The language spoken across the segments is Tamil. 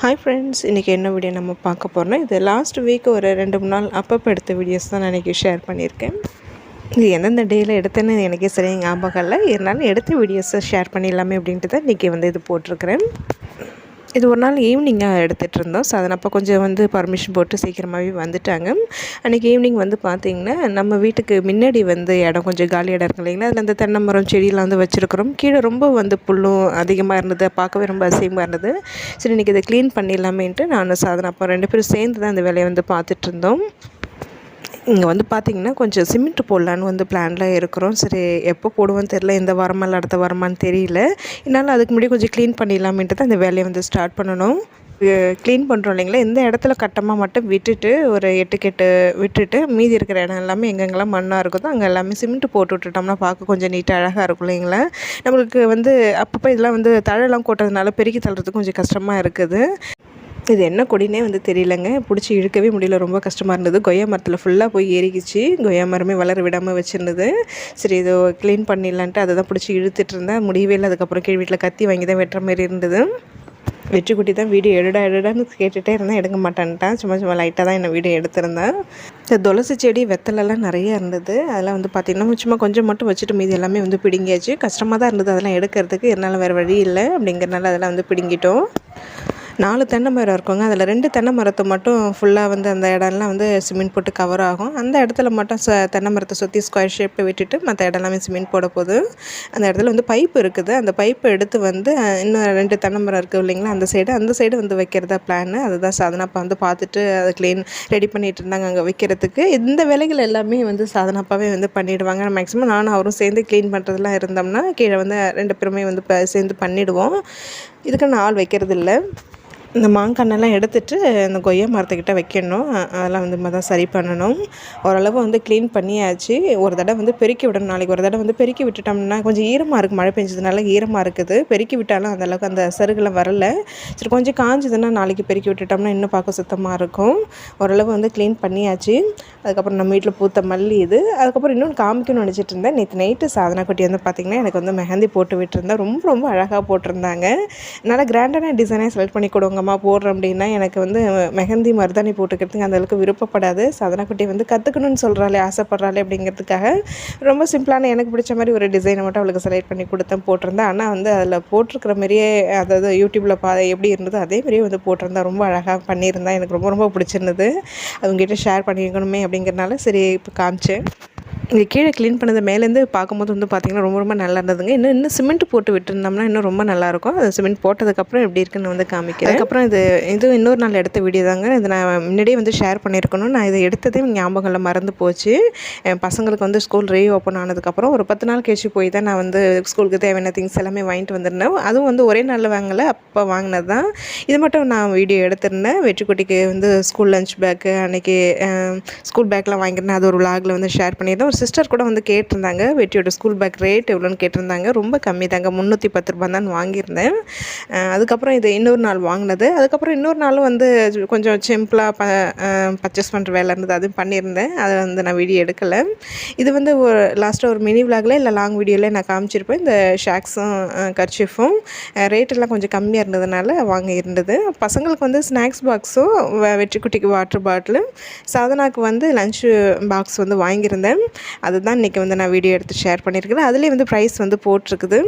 ஹாய் ஃப்ரெண்ட்ஸ் இன்றைக்கி என்ன வீடியோ நம்ம பார்க்க போகிறோம்னா இது லாஸ்ட் வீக் ஒரு ரெண்டு மூணு நாள் அப்பப்போ எடுத்த வீடியோஸ் தான் நான் இன்றைக்கி ஷேர் பண்ணியிருக்கேன். இது எந்தெந்த டேயில் எடுத்தேன்னு எனக்கே சரியாக ஞாபகம் இல்லை. இருந்தாலும் எடுத்த வீடியோஸை ஷேர் பண்ணிடலாமே அப்படின்ட்டு தான் இன்றைக்கி வந்து இது போட்டிருக்கிறேன். இது ஒரு நாள் ஈவினிங்காக எடுத்துகிட்டு இருந்தோம் ஸோ அதனால் அப்போ கொஞ்சம் வந்து பர்மிஷன் போட்டு சீக்கிரமாகவே வந்துட்டாங்க. அன்றைக்கி ஈவினிங் வந்து பார்த்திங்கன்னா நம்ம வீட்டுக்கு முன்னாடி வந்து இடம் கொஞ்சம் காலி இடம் இருக்கு இல்லைங்களா? அதில் அந்த தென்னை மரம் செடியெலாம் வந்து வச்சுருக்குறோம். கீழே ரொம்ப வந்து புல்லும் அதிகமாக இருந்தது. பார்க்கவே ரொம்ப அசிங்கமாக இருந்தது. சரி இன்றைக்கி இதை க்ளீன் பண்ணிடலாமேன்ட்டு நான் சாதனை அப்போ ரெண்டு பேரும் சேர்ந்து தான் அந்த வேலையை வந்து பார்த்துட்டு இருந்தோம் இங்கே வந்து பார்த்திங்கன்னா கொஞ்சம் சிமெண்ட் போடலான்னு வந்து பிளானில் இருக்கிறோம். சரி எப்போ போடுவோன்னு தெரில இந்த வாரமா இல்லை அடுத்த வாரமான்னு தெரியல. என்னால் அதுக்கு முன்னாடி கொஞ்சம் க்ளீன் பண்ணிடலாமேன்ட்டு தான் இந்த வேலையை வந்து ஸ்டார்ட் பண்ணணும். க்ளீன் பண்ணுறோம் இல்லைங்களா? இந்த இடத்துல கட்டமாக மட்டும் விட்டுட்டு ஒரு எட்டு கெட்டு விட்டுட்டு மீதி இருக்கிற இடம் எல்லாமே எங்கெங்கெல்லாம் மண்ணாக இருக்குதோ அங்கே எல்லாமே சிமெண்ட் போட்டு விட்டுட்டோம்னா பார்க்க கொஞ்சம் நீட்டாக அழகாக இருக்கும் இல்லைங்களா? நம்மளுக்கு வந்து அப்பப்போ இதெல்லாம் வந்து தழையெல்லாம் கொட்டுறதுனால பெருக்கி தள்ளுறதுக்கு கொஞ்சம் கஷ்டமாக இருக்குது. இது என்ன கொடினே வந்து தெரியலங்க. பிடிச்சி இழுக்கவே முடியல. ரொம்ப கஷ்டமாக இருந்தது. கொய்யா மரத்தில் ஃபுல்லாக போய் ஏறிக்கிச்சு. கொய்யா மரமே வளர விடாமல் வச்சுருந்தது. சரி இதை க்ளீன் பண்ணிடலான்ட்டு அதை தான் பிடிச்சி இழுத்துட்டு இருந்தேன். முடியவே இல்லை. அதுக்கப்புறம் கீழ் வீட்டில் கத்தி வாங்கி தான் வெட்டுற மாதிரி இருந்தது. வெற்றி குட்டி தான் வீடியோ எடுடா எடுடான்னு கேட்டுகிட்டே இருந்தேன். எடுக்க மாட்டேன்ட்டான். சும்மா சும்மா லைட்டாக தான் என்ன வீடியோ எடுத்திருந்தேன். இந்த துளசி செடி வெத்தலெல்லாம் நிறைய இருந்தது. அதெல்லாம் வந்து பார்த்திங்கன்னா சும்மா கொஞ்சம் மட்டும் வச்சுட்டு மீதி எல்லாமே வந்து பிடுங்கியாச்சு. கஷ்டமாக தான் இருந்தது. அதெல்லாம் எடுக்கிறதுக்கு. என்னால் வேறு வழி இல்லை அப்படிங்கிறனால அதெல்லாம் வந்து பிடுங்கிட்டோம். நாலு தென்னை மரம் இருக்குங்க. அதில் ரெண்டு தென்னை மரத்தை மட்டும் ஃபுல்லாக வந்து அந்த இடம்லாம் வந்து சிமெண்ட் போட்டு கவர் ஆகும். அந்த இடத்துல மட்டும் ச தென்னை மரத்தை சுற்றி ஸ்கொயர் ஷேப்பில் விட்டுட்டு மற்ற இடம்லாமே சிமெண்ட் போட போது அந்த இடத்துல வந்து பைப் இருக்குது. அந்த பைப்பை எடுத்து வந்து இன்னும் ரெண்டு தென்னை மரம் இருக்குது இல்லைங்களா அந்த சைடு அந்த சைடு வந்து வைக்கிறதா பிளான் அதுதான் சாதனாப்பா வந்து பார்த்துட்டு அதை க்ளீன் ரெடி பண்ணிகிட்டு இருந்தாங்க அங்கே வைக்கிறதுக்கு. இந்த வேலைகள் எல்லாமே வந்து சாதனாப்பாவே வந்து பண்ணிவிடுவாங்க மேக்ஸிமம் நானும் அவரும் சேர்ந்து க்ளீன் பண்ணுறதுலாம் இருந்தோம்னா கீழே வந்து ரெண்டு பேருமே வந்து சேர்ந்து பண்ணிவிடுவோம் இதுக்கு நான் ஆள் வைக்கிறது இல்லை இந்த மாங்கன்னெல்லாம் எடுத்துட்டு இந்த கொய்யா மரத்துக்கிட்ட வைக்கணும். அதெல்லாம் வந்து தான் சரி பண்ணணும். ஓரளவு வந்து க்ளீன் பண்ணியாச்சு. ஒரு தடவை வந்து பெருக்கி விடணும். நாளைக்கு ஒரு தடவை வந்து பெருக்கி விட்டுட்டோம்னா கொஞ்சம் ஈரமாக இருக்குது மழை பெஞ்சதுனால ஈரமாக இருக்குது. பெருக்கி விட்டாலும் அந்தளவுக்கு அந்த சருகுலாம் வரல. சரி கொஞ்சம் காஞ்சதுன்னா நாளைக்கு பெருக்கி விட்டுட்டோம்னா இன்னும் பார்க்க சுத்தமாக இருக்கும். ஓரளவு வந்து க்ளீன் பண்ணியாச்சு. அதுக்கப்புறம் நம்ம வீட்டில் பூத்த மல்லி இது. அதுக்கப்புறம் இன்னொன்று காமிக்கணும்னு நினச்சிட்டு இருந்தேன். நேற்று நைட்டு சாதனா குட்டி வந்து பார்த்திங்கன்னா எனக்கு வந்து மெஹந்தி போட்டு விட்டுருந்தேன் ரொம்ப ரொம்ப அழகாக போட்டிருந்தாங்க. நல்லா கிராண்டான டிசைனே செலக்ட் பண்ணி கொடுங்க. அம்மா போடுறோம் அப்படின்னா எனக்கு வந்து மெஹந்தி மருதாணி போட்டுக்கிறதுக்கு அந்தளவுக்கு விருப்பப்படாது. சதனக்குட்டி வந்து கற்றுக்கணும்னு சொல்கிறாளே ஆசைப்பட்றாளே அப்படிங்கிறதுக்காக ரொம்ப சிம்பிளான எனக்கு பிடிச்ச மாதிரி ஒரு டிசைனை மட்டும் அவளுக்கு செலக்ட் பண்ணி கொடுத்தேன் போட்டிருந்தேன். ஆனால் வந்து அதில் போட்டிருக்கிற மாதிரியே அதாவது யூடியூப்பில் பா எப்படி இருந்ததோ அதே மாதிரியே வந்து போட்டிருந்தேன் ரொம்ப அழகாக பண்ணியிருந்தேன் எனக்கு ரொம்ப ரொம்ப பிடிச்சிருந்தது. அவங்ககிட்ட ஷேர் பண்ணியிருக்கணுமே அப்படிங்கிறனால சரி இப்போ காமிச்சேன். இங்கே கீழே க்ளீன் பண்ணது மேலேருந்து பார்க்கும்போது வந்து பார்த்திங்கன்னா ரொம்ப ரொம்ப நல்லா இருந்ததுங்க. இன்னும் இன்னும் சிமெண்ட் போட்டு விட்டுருந்தோம்னா இன்னும் ரொம்ப நல்லாயிருக்கும் அது சிமெண்ட் போட்டதுக்கப்புறம் எப்படி இருக்குன்னு வந்து காமிக்கிறேன். அதுக்கப்புறம் இது இது இன்னொரு நாள் எடுத்த வீடியோ தாங்க. இதை நான் முன்னாடியே வந்து ஷேர் பண்ணியிருக்கணும். நான் இதை எடுத்ததே ஞாபகங்களில் மறந்து போச்சு. என் பசங்களுக்கு வந்து ஸ்கூல் ரீ ஓப்பன் ஆனதுக்கப்புறம் ஒரு பத்து நாள் கழிச்சு போய் தான் நான் வந்து ஸ்கூலுக்கு தேவையான திங்ஸ் எல்லாமே வாங்கிட்டு வந்திருந்தேன். அதுவும் வந்து ஒரே நாளில் வாங்கலை அப்போ வாங்கினது தான் இது மட்டும் நான் வீடியோ எடுத்திருந்தேன். வெற்றிக்குட்டிக்கு வந்து ஸ்கூல் லஞ்ச் பேக்கு அன்றைக்கி ஸ்கூல் பேக்கெலாம் வாங்கியிருந்தேன். அது ஒரு விலாகில் வந்து ஷேர் பண்ணியிருந்தேன். ஒரு சிஸ்டர் கூட வந்து கேட்டிருந்தாங்க வெட்டியோட ஸ்கூல் பேக் ரேட் எவ்வளோன்னு கேட்டிருந்தாங்க. ரொம்ப கம்மி தாங்க முந்நூற்றி பத்து ரூபா தான் வாங்கியிருந்தேன். அதுக்கப்புறம் இது இன்னொரு நாள் வாங்கினது. அதுக்கப்புறம் இன்னொரு நாளும் வந்து கொஞ்சம் சிம்பிளாக ப பர்ச்சேஸ் பண்ணுற வேலை இருந்தது அதுவும் பண்ணியிருந்தேன். அதை வந்து நான் வீடியோ எடுக்கலை. இது வந்து ஒரு லாஸ்ட்டாக ஒரு மினி விளாகில் இல்லை லாங் வீடியோவில் நான் காமிச்சிருப்பேன். இந்த ஷாக்ஸும் கர்ச்சிஃபும் ரேட்டெல்லாம் கொஞ்சம் கம்மியாக இருந்ததுனால வாங்கியிருந்தது. பசங்களுக்கு வந்து ஸ்நாக்ஸ் பாக்ஸும் வெற்றிக்குட்டிக்கு வாட்டர் பாட்டிலும் சாதனாக்கு வந்து லன்ச் பாக்ஸ் வந்து வாங்கியிருந்தேன். அதுதான் இன்றைக்கி வந்து நான் வீடியோ எடுத்து ஷேர் பண்ணியிருக்கிறேன். அதுலேயே வந்து ப்ரைஸ் வந்து போட்டிருக்குது.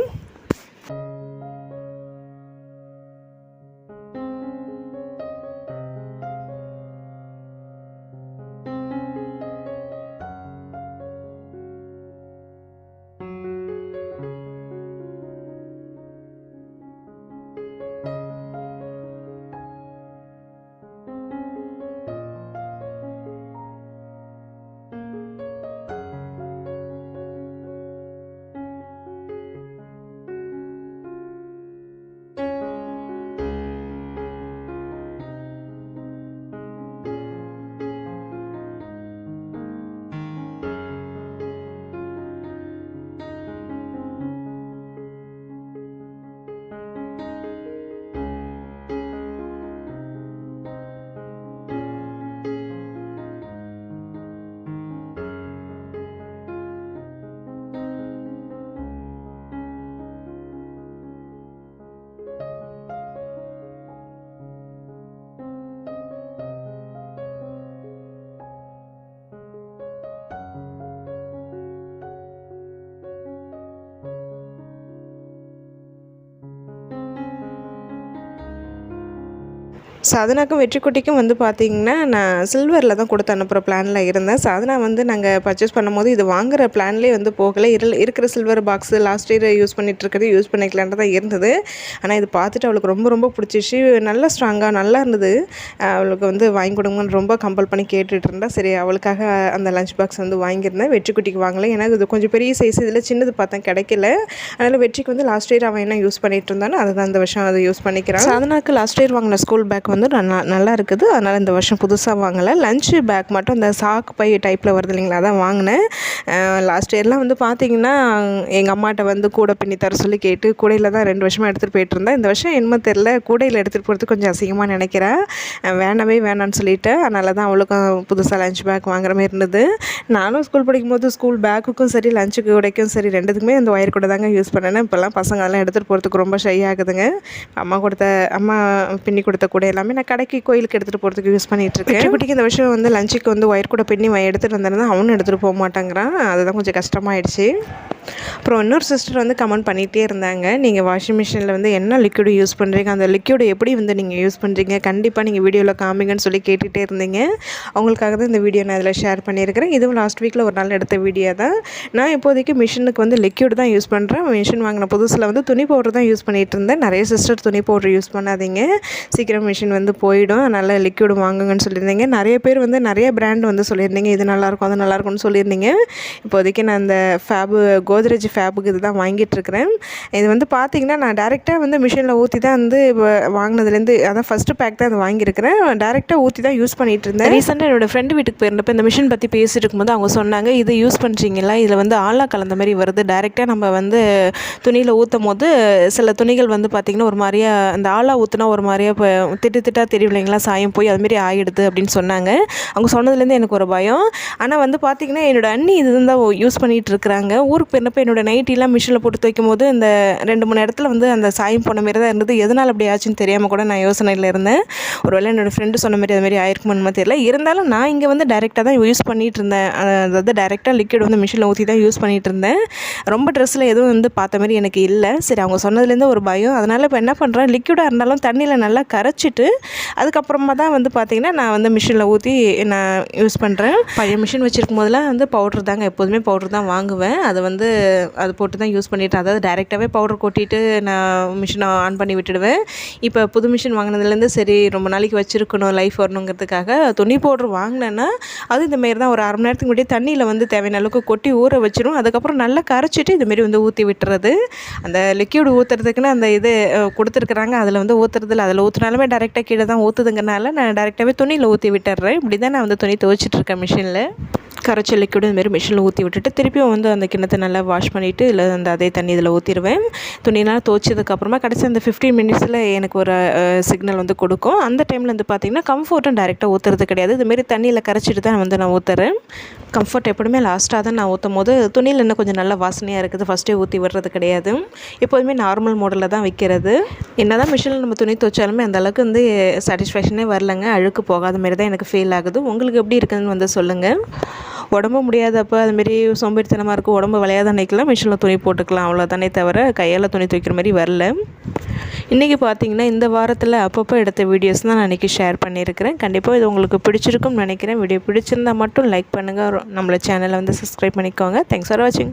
சாதனாக்கும் வெற்றிக்குட்டிக்கும் வந்து பார்த்திங்கன்னா நான் சில்வரில் தான் கொடுத்து அனுப்புகிற பிளானில் இருந்தேன். சாதனா வந்து நாங்கள் பர்ச்சேஸ் பண்ணும்போது இது வாங்குகிற பிளான்லேயே வந்து போகலை. இரு இருக்கிற silver box last year use பண்ணிகிட்டு இருக்கிறது யூஸ் பண்ணிக்கலான்ட்டு தான் இருந்தது. ஆனால் இது பார்த்துட்டு அவளுக்கு ரொம்ப ரொம்ப பிடிச்சிச்சு. நல்லா ஸ்ட்ராங்காக நல்லா இருந்தது. அவளுக்கு வந்து வாங்கி கொடுங்கன்னு ரொம்ப கம்பல் பண்ணி கேட்டுட்டு இருந்தா. சரி அவளுக்காக அந்த லஞ்ச் பாக்ஸ் வந்து வாங்கியிருந்தேன். வெற்றிக்குட்டிக்கு வாங்கலை. ஏன்னா இது கொஞ்சம் பெரிய சைஸ் இதில் சின்னது பார்த்தேன் கிடைக்கல. அதனால் வெற்றிக்கு வந்து லாஸ்ட் இயர் அவன் என்ன யூஸ் பண்ணிட்டு இருந்தானோ அதை தான் அந்த வருஷம் அதை யூஸ் பண்ணிக்கிறான். சாதனாக்கு லாஸ்ட் இயர் வாங்கின ஸ்கூல் பேக் வந்து நல்லா நல்லா இருக்குது அதனால் இந்த வருஷம் புதுசாக வாங்கலை. லஞ்சு பேக் மட்டும் இந்த சாக்கு பை டைப்பில் வருது இல்லைங்களா? அதான் வாங்கினேன். லாஸ்ட் இயர்லாம் வந்து பார்த்திங்கன்னா எங்கள் அம்மாட்ட வந்து கூடை பின்னி தர சொல்லி கேட்டு கூடையில் தான் ரெண்டு வருஷமாக எடுத்துகிட்டு போயிட்டு இருந்தேன். இந்த வருஷம் என்ன தெரில கூடையில் எடுத்துகிட்டு போகிறது கொஞ்சம் அசிங்கமாக நினைக்கிறேன். வேணவே வேணான்னு சொல்லிவிட்டேன் அதனால தான் அவளுக்கும் புதுசாக லஞ்ச் பேக் வாங்குற மாதிரி இருந்தது. நானும் ஸ்கூல் படிக்கும்போது ஸ்கூல் பேக்குக்கும் சரி லஞ்சு கூடைக்கும் சரி ரெண்டுத்துக்குமே அந்த ஒயர் கூட தாங்க யூஸ் பண்ணேன். இப்போல்லாம் பசங்க அதெல்லாம் எடுத்துகிட்டு போகிறதுக்கு ரொம்ப ஷை ஆகுதுங்க. அம்மா கொடுத்த அம்மா பின்னி கொடுத்த கூடையெல்லாம் எல்லாமே நான் கடைக்கு கோயிலுக்கு எடுத்துகிட்டு போகிறதுக்கு யூஸ் பண்ணிகிட்ருக்கேன் குட்டிக்கு இந்த வருஷம் வந்து லஞ்சுக்கு வந்து ஒயர் கூட பின்னி எடுத்துகிட்டு வந்திருந்தேன் அவனும் எடுத்துகிட்டு போக மாட்டேங்கிறான். அதுதான் கொஞ்சம் கஷ்டமாயிடுச்சு. அப்புறம் இன்னொரு சிஸ்டர் வந்து கமெண்ட் பண்ணிகிட்டே இருந்தாங்க. நீங்கள் வாஷிங் மிஷினில் வந்து என்ன லிக்விடு யூஸ் பண்ணுறீங்க அந்த லிக்விடு எப்படி வந்து நீங்கள் யூஸ் பண்ணுறீங்க கண்டிப்பாக நீங்கள் வீடியோவில் காமிங்கன்னு சொல்லி கேட்டுகிட்டே இருந்தீங்க. அவங்களுக்காக தான் இந்த வீடியோ நான் அதில் ஷேர் பண்ணியிருக்கிறேன். இதுவும் லாஸ்ட் வீக்கில் ஒரு நாள் எடுத்த வீடியோ தான். நான் இப்போதைக்கு மிஷினுக்கு வந்து லிக்யூடு தான் யூஸ் பண்ணுறேன் மிஷின் வாங்கின புதுசில் வந்து துணி பவுடர் தான் யூஸ் பண்ணிகிட்டு இருந்தேன். நிறைய சிஸ்டர் துணி பவுடர் யூஸ் பண்ணாதீங்க. சீக்கிரம் மிஷின் வந்து போயிடும். அதனால் லிக்யூடு வாங்குங்கன்னு சொல்லியிருந்தீங்க. நிறைய பேர் வந்து நிறைய பிராண்ட் வந்து சொல்லியிருந்தீங்க. இது நல்லாயிருக்கும் அது நல்லாயிருக்கும்னு சொல்லியிருந்தீங்க. இப்போதைக்கு நான் அந்த ஃபேபு கோத்ரேஜ் ஃபேபுக்கு இது தான் வாங்கிட்டுருக்கிறேன். இது வந்து பார்த்திங்கன்னா நான் டேரெக்டாக வந்து மிஷினில் ஊற்றி தான் வந்து இப்போ வாங்கினதுலேருந்து அதான் ஃபஸ்ட்டு பேக் தான் அதை வாங்கியிருக்கிறேன். டேரெக்டாக ஊற்றி தான் யூஸ் பண்ணிகிட்டு இருந்தேன் ரீசெண்டாக என்னோடய ஃப்ரெண்டு வீட்டுக்கு போயிருந்தப்போ இந்த மிஷின் பற்றி பேசிட்டு இருக்கும்போது அவங்க சொன்னாங்க இது யூஸ் பண்ணுறீங்களா இதில் வந்து ஆலா கலந்த மாதிரி வருது. டேரெக்டாக நம்ம வந்து துணியில் ஊற்றும் போது சில துணிகள் வந்து பார்த்திங்கன்னா ஒரு மாதிரியா அந்த ஆலா ஊற்றுனா ஒரு மாதிரியா இப்போ திட்டு திட்டாக தெரியும் இல்லைங்களா? சாயம் போய் அதுமாரி ஆகிடுது அப்படின்னு சொன்னாங்க. அவங்க சொன்னதுலேருந்து எனக்கு ஒரு பயம். ஆனால் வந்து பார்த்திங்கன்னா என்னோடய அண்ணி இது தான் யூஸ் பண்ணிகிட்டு இருக்கிறாங்க ஊருக்கு போயிருந்தப்போ என்னோடய நைட்டிலாம் மிஷினில் போட்டு துவைக்கும் போது இந்த ரெண்டு மூணு இடத்துல வந்து அந்த சாயம் போன மாரி தான் இருந்தது. எதனால் அப்படி ஆச்சுன்னு தெரியாமல் கூட நான் யோசனையில் இருந்தேன். ஒரு வேளை என்னோடய ஃப்ரெண்டு சொன்ன மாதிரி அது மாதிரி ஆயிருக்குமான்னு தெரியல. இருந்தாலும் நான் இங்கே வந்து டைரெக்டாக தான் யூஸ் பண்ணிகிட்டு இருந்தேன். அதாவது டைரெக்டாக லிக்விட் வந்து மிஷினில் ஊற்றி தான் யூஸ் பண்ணிகிட்டு இருந்தேன். ரொம்ப ட்ரெஸ்ஸில் எதுவும் வந்து பார்த்த மாதிரி எனக்கு இல்லை. சரி அவங்க சொன்னதுலேருந்து ஒரு பயம். அதனால் இப்போ என்ன பண்ணுறேன் லிக்விடாக இருந்தாலும் தண்ணியில் நல்லா கரைச்சிட்டு அதுக்கப்புறமா தான் வந்து பார்த்திங்கன்னா நான் வந்து மிஷினில் ஊற்றி நான் யூஸ் பண்ணுறேன் பழைய மிஷின் வச்சுருக்கும் போதெல்லாம் வந்து பவுட்ரு தாங்க. எப்போதுமே பவுட்ரு தான் வாங்குவேன். அதை வந்து அது போட்டு தான் யூஸ் பண்ணிட்டேன் அதாவது டேரெக்டாகவே பவுடர் கொட்டிட்டு நான் மிஷினை ஆன் பண்ணி விட்டுடுவேன். இப்போ புது மிஷின் வாங்கினதுலேருந்து சரி ரொம்ப நாளைக்கு வச்சுருக்கணும் லைஃப் வரணுங்கிறதுக்காக துணி பவுட்ரு வாங்கினேன்னா அது இந்தமாரி தான் ஒரு அரை மணி நேரத்துக்கு முன்னாடி தண்ணியில் வந்து தேவையான அளவுக்கு கொட்டி ஊற வச்சிடும் அதுக்கப்புறம் நல்லா கரைச்சிட்டு இதுமாரி வந்து ஊற்றி விட்டுறது. அந்த லிக்யூடு ஊற்றுறதுக்குன்னு அந்த இது கொடுத்துருக்குறாங்க. அதில் வந்து ஊற்றுறதில்ல அதில் ஊற்றுனாலுமே டேரெக்டாக கீழே தான் ஊற்றுதுங்கிறனால நான் டேரெக்டாகவே துணியில் ஊற்றி விட்டுறேன். இப்படி தான் நான் வந்து துணி துவைச்சிட்ருக்கேன் மிஷினில் கரைச்ச லிக்விடு இதுமாரி மிஷினில் ஊற்றி விட்டுட்டு திருப்பியும் வந்து அந்த கிண்ணத்தை நல்லா வாஷ் பண்ணிவிட்டு இல்லை அந்த அதே தண்ணி இதில் ஊற்றிடுவேன். துணியெல்லாம் துவச்சதுக்கப்புறமா கடைசி அந்த ஃபிஃப்டீன் மினிட்ஸில் எனக்கு ஒரு சிக்னல் வந்து கொடுக்கும். அந்த டைமில் வந்து பார்த்திங்கன்னா கம்ஃபர்ட்டும் டேரெக்டாக ஊற்றுறது கிடையாது. இதுமாரி தண்ணியில் கரைச்சிட்டு தான் வந்து நான் ஊற்றுறேன் கம்ஃபர்ட் எப்பவுமே லாஸ்ட்டாக தான் நான் ஊற்றும் போது துணியில் இன்னும் கொஞ்சம் நல்லா வாசனையாக இருக்குது. ஃபஸ்ட்டே ஊற்றி விடுறது கிடையாது. எப்போதுமே நார்மல் மாடலில் தான் வைக்கிறது. என்ன தான் மிஷினில் நம்ம துணி துவைச்சாலுமே அந்தளவுக்கு வந்து சாட்டிஸ்ஃபேக்ஷனே வரலங்க. அழுக்கு போகாத மாதிரி தான் எனக்கு ஃபீல் ஆகுது. உங்களுக்கு எப்படி இருக்குதுன்னு வந்து சொல்லுங்கள் உடம்பு முடியாதப்போ அதுமாரி சோம்பேறித்தனமாக இருக்கும் உடம்பு விளையாத அன்னைக்கெலாம் மிஷினில் துணி போட்டுக்கலாம் அவ்வளோதானே தவிர கையால் துணி துவைக்கிற மாதிரி வரல. இன்றைக்கி பார்த்தீங்கன்னா இந்த வாரத்தில் அப்பப்போ எடுத்த வீடியோஸ் தான் நான் இன்றைக்கி ஷேர் பண்ணியிருக்கிறேன். கண்டிப்பாக இது உங்களுக்கு பிடிச்சிருக்கும்னு நினைக்கிறேன். வீடியோ பிடிச்சிருந்தால் மட்டும் லைக் பண்ணுங்கள் நம்மளை சேனலை வந்து சப்ஸ்கிரைப் பண்ணிக்கோங்க. தேங்க்ஸ் ஃபார் வாட்சிங்